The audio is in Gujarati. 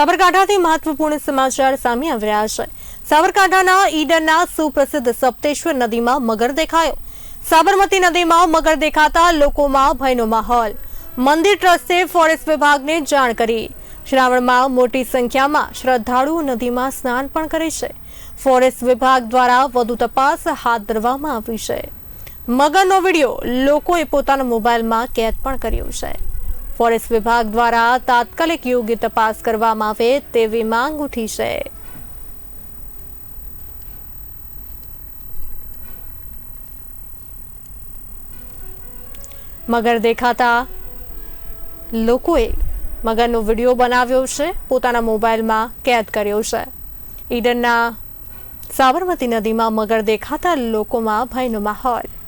સાબરકાંઠાથી મહત્વપૂર્ણ સમાચાર સામે આવી રહ્યા છે. સાબરકાંઠાના ઈડરના સુપ્રસિદ્ધ સપ્તેશ્વર નદીમાં મગર દેખાયો. સાબરમતી નદીમાં મગર દેખાતા લોકોમાં ભયનો માહોલ. મંદિર ટ્રસ્ટે ફોરેસ્ટ વિભાગને જાણ કરી. શ્રાવણમાં મોટી સંખ્યામાં શ્રદ્ધાળુઓ નદીમાં સ્નાન પણ કરે છે. ફોરેસ્ટ વિભાગ દ્વારા વધુ તપાસ હાથ ધરવામાં આવી છે. મગરનો વીડિયો લોકોએ પોતાના મોબાઈલમાં કેદ પણ કર્યો છે. ફોરેસ્ટ વિભાગ દ્વારા તાત્કાલિક યોગ્ય તપાસ કરવામાં આવે તેવી માંગ ઉઠી છે. મગર દેખાતા લોકોએ મગરનો વીડિયો બનાવ્યો છે. પોતાના મોબાઈલમાં કેદ કર્યો છે. ઈડનના સાબરમતી નદીમાં મગર દેખાતા લોકોમાં ભયનો માહોલ.